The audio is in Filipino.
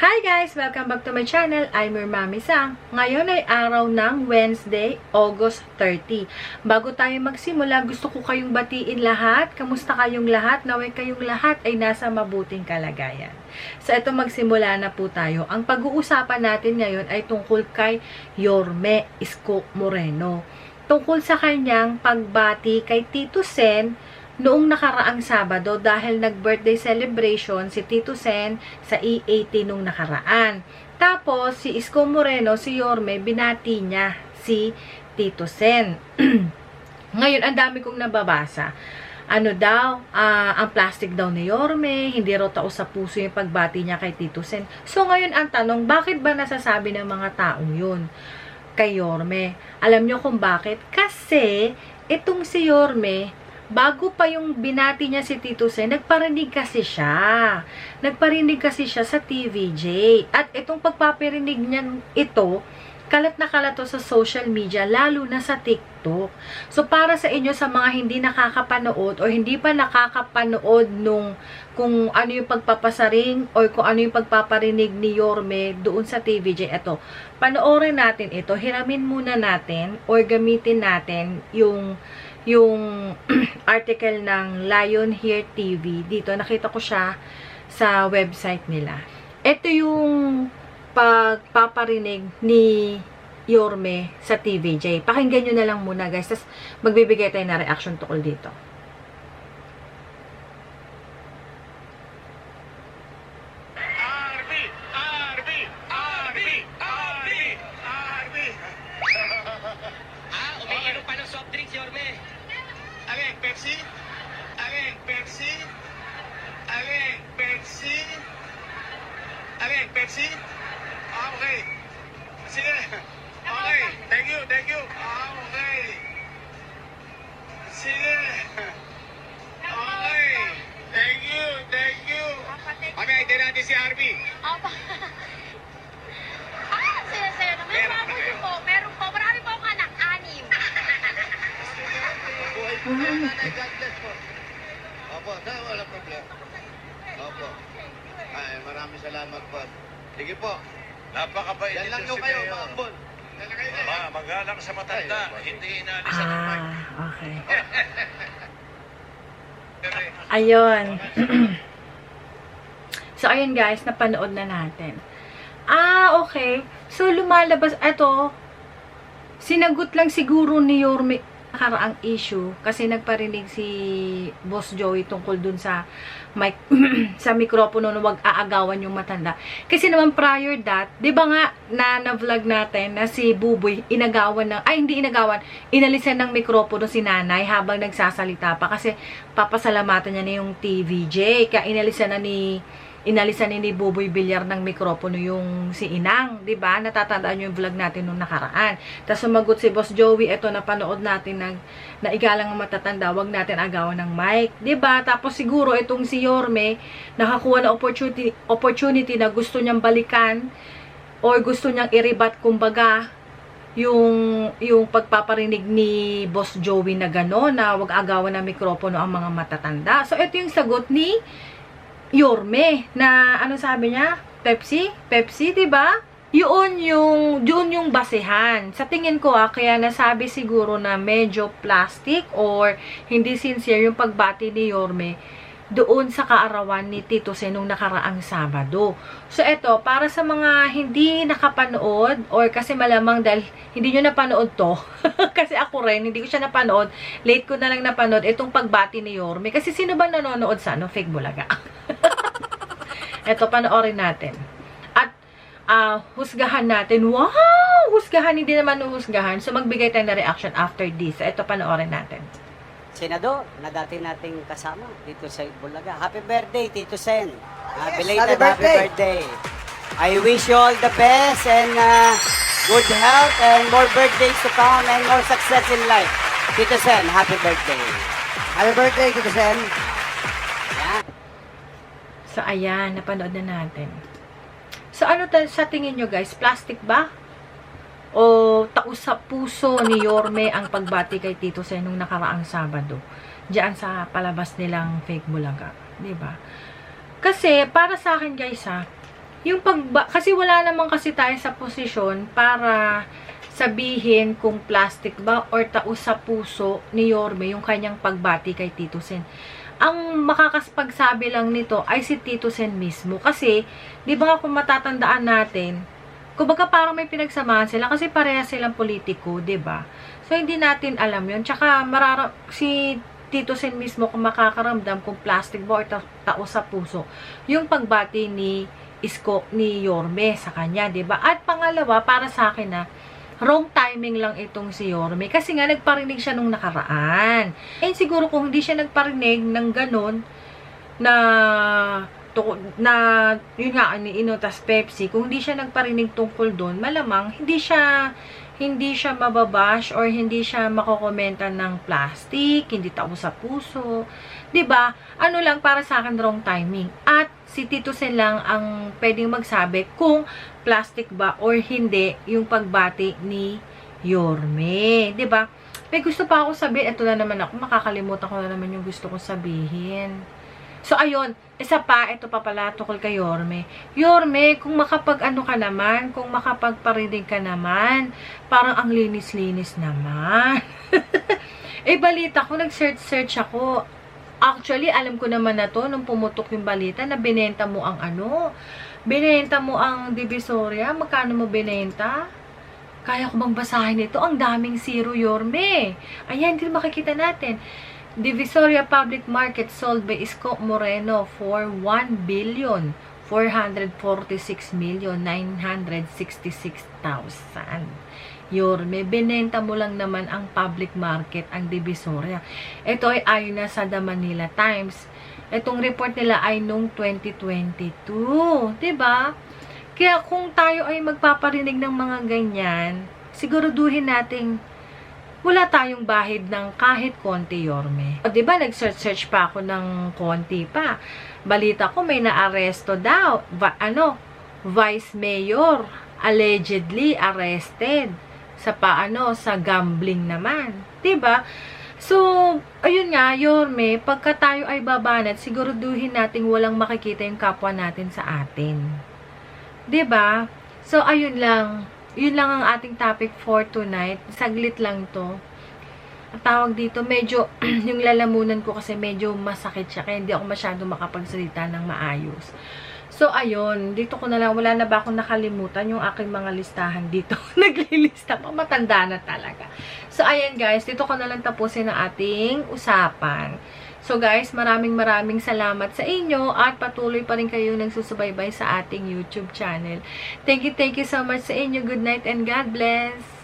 Hi guys! Welcome back to my channel. I'm your Mami Sang. Ngayon ay araw ng Wednesday, August 30. Bago tayo magsimula, gusto ko kayong batiin lahat. Kamusta kayong lahat? Naway kayong lahat ay nasa mabuting kalagayan. Sa ito magsimula na po tayo. Ang pag-uusapan natin ngayon ay tungkol kay Yorme Isko Moreno. Tungkol sa kanyang pagbati kay Tito Sen noong nakaraang Sabado dahil nag-birthday celebration si Tito Sen sa E80 nung nakaraan. Tapos, si Isko Moreno, si Yorme, binati niya si Tito Sen. Ngayon, ang dami kong nababasa. Ano daw, ah, ang plastic daw ni Yorme, hindi raw tao sa puso yung pagbati niya kay Tito Sen. So, ngayon ang tanong, bakit ba nasasabi ng mga taong yun kay Yorme? Alam niyo kung bakit? Kasi, itong si Yorme, bago pa yung binati niya si Tito Sen, nagparinig kasi siya. Nagparinig kasi siya sa TVJ. At itong pagpaparinig niya ito, kalat na kalat to sa social media, lalo na sa TikTok. So, para sa inyo, sa mga hindi nakakapanood o hindi pa nakakapanood nung kung ano yung pagpapasaring o kung ano yung pagpaparinig ni Yorme doon sa TVJ, eto, panoorin natin ito, hiramin muna natin or gamitin natin yung yung article ng Lion Here TV. Dito, nakita ko siya sa website nila. Ito yung pagpaparinig ni Yorme sa TVJ. Pakinggan nyo na lang muna guys. Tapos magbibigay tayo na reaction tukol dito. Arby! Arby! Arby! Arby! Arby! Ah, umiinom pa ng soft drinks, Yorme. Alin, Pepsi? Alin, Pepsi? Alin, Pepsi? Alin, Pepsi? Ah, okay. Sige. Okay. Thank you, thank you. Ah, okay. Sige. Okay. Thank you, thank you. Kami, hindi natin si Arby. Apa. ah, saya-saya naman. Meron Meron na kayo? po. Meron po. Marami po akong anak. Anim. Buhay po kayo, nanay. God bless po. Opo, na, wala problema. Opo. Ay, maraming salamat po. Sige po. Napakabait Yan lang yung kayo, Mayor. maambon. Ma, magalang sa matanda, hindi inaalisan ng mic. Ah, okay. Ayun. so, ayun guys, napanood na natin. Ah, okay. So, lumalabas, eto, sinagot lang siguro ni Yorme nakaraang issue kasi nagparinig si Boss Joey tungkol dun sa mic, sa mikropono na wag aagawan yung matanda. Kasi naman prior that, 'di ba nga na na-vlog natin na si Buboy inagawan ng ay hindi inagawan, inalisan ng mikropono si Nanay habang nagsasalita pa kasi papasalamatan niya na yung TVJ. Kaya inalisan na ni inalisan ni, Buboy Villar ng mikropono yung si Inang, 'di ba? Natatandaan niyo yung vlog natin nung nakaraan. Tapos sumagot si Boss Joey, eto napanood natin ng naigalang ang matatanda, wag natin agawan ng mic, 'di ba? Tapos siguro itong si Yorme nakakuha ng opportunity opportunity na gusto niyang balikan or gusto niyang i-rebut kumbaga yung yung pagpaparinig ni Boss Joey na gano'n na wag agawan ng mikropono ang mga matatanda. So ito yung sagot ni Yorme na ano sabi niya? Pepsi? Pepsi, 'di ba? Yun yung yun yung basehan. Sa tingin ko ah, kaya nasabi siguro na medyo plastic or hindi sincere yung pagbati ni Yorme doon sa kaarawan ni Tito Sen nung nakaraang Sabado. So, eto, para sa mga hindi nakapanood or kasi malamang dahil hindi nyo napanood to, kasi ako rin, hindi ko siya napanood, late ko na lang napanood itong pagbati ni Yorme. Kasi sino ba nanonood sa ano? Fake Bulaga. eto, panoorin natin. At, ah, husgahan natin. Wow! Husgahan, hindi naman husgahan. So, magbigay tayo na reaction after this. Eto, panoorin natin. Senador na dati nating kasama dito sa Bulaga. Happy birthday, Tito Sen. Uh, Yes, belated happy happy birthday. I wish you all the best and uh, good health and more birthdays to come and more success in life. Tito Sen, happy birthday. Happy birthday, Tito Sen. So, ayan, napanood na natin. So, ano sa tingin nyo guys? Plastic ba? O taos sa puso ni Yorme ang pagbati kay Tito Sen nung nakaraang Sabado? Diyan sa palabas nilang fake bulaga. 'di ba? Kasi, para sa akin guys ha, yung pagba, kasi wala naman kasi tayo sa posisyon para sabihin kung plastic ba or tao sa puso ni Yorme yung kanyang pagbati kay Tito Sen. Ang makakaspagsabi lang nito ay si Tito Sen mismo. Kasi, di ba kung matatandaan natin, kumbaga parang may pinagsamahan sila kasi pareha silang politiko, di ba? So, hindi natin alam yun. Tsaka, marara si Tito Sen mismo kung makakaramdam kung plastic ba or ta- tao sa puso, yung pagbati ni Isko ni Yorme sa kanya, 'di ba? At pangalawa, para sa akin na wrong timing lang itong si Yorme kasi nga nagparinig siya nung nakaraan. Eh siguro kung hindi siya nagparinig ng ganun na to, na yun nga ni Inotas Pepsi, kung hindi siya nagparinig tungkol doon, malamang hindi siya hindi siya mababash or hindi siya makokomenta ng plastic, hindi tao sa puso. 'Di ba? Ano lang para sa akin wrong timing. At si Tito Sen lang ang pwedeng magsabi kung plastic ba or hindi yung pagbati ni Yorme. 'Di ba? May gusto pa ako sabihin. Ito na naman ako. Makakalimutan ko na naman yung gusto kong sabihin. So, ayun. Isa pa, ito pa pala tukol kay Yorme. Yorme, kung makapag-ano ka naman, kung makapagparinig ka naman, parang ang linis-linis naman. eh, balita ko, nag-search-search ako. Actually, alam ko naman na to, nung pumutok yung balita, na binenta mo ang ano, binenta mo ang Divisoria, magkano mo binenta? Kaya ko bang basahin ito? Ang daming zero, Yorme. Ayan, hindi makikita natin. Divisoria Public Market sold by Isko Moreno for 1 billion 446 million 966,000. Yorme, binenta mo lang naman ang public market, ang Divisoria. Ito ay ayon na sa The Manila Times. Itong report nila ay nung 2022. 'di ba? Kaya kung tayo ay magpaparinig ng mga ganyan, siguraduhin nating wala tayong bahid ng kahit konti, Yorme. O, di ba, nag-search-search pa ako ng konti pa. Balita ko, may naaresto daw. Va- ano, Vice Mayor, allegedly arrested sa paano, sa gambling naman. 'Di ba? So, ayun nga, Yorme, pagka tayo ay babanat, siguraduhin nating walang makikita yung kapwa natin sa atin. 'Di ba? So, ayun lang. Yun lang ang ating topic for tonight. Saglit lang to. Ang tawag dito, medyo, yung lalamunan ko kasi medyo masakit siya. Kaya hindi ako masyado makapagsalita ng maayos. So, ayun. Dito ko na lang, wala na ba akong nakalimutan yung aking mga listahan dito. Naglilista pa, matanda na talaga. So, ayan guys, dito ko na lang tapusin ang ating usapan. So guys, maraming maraming salamat sa inyo at patuloy pa rin kayo nagsusubaybay sa ating YouTube channel. Thank you, thank you so much sa inyo. Good night and God bless!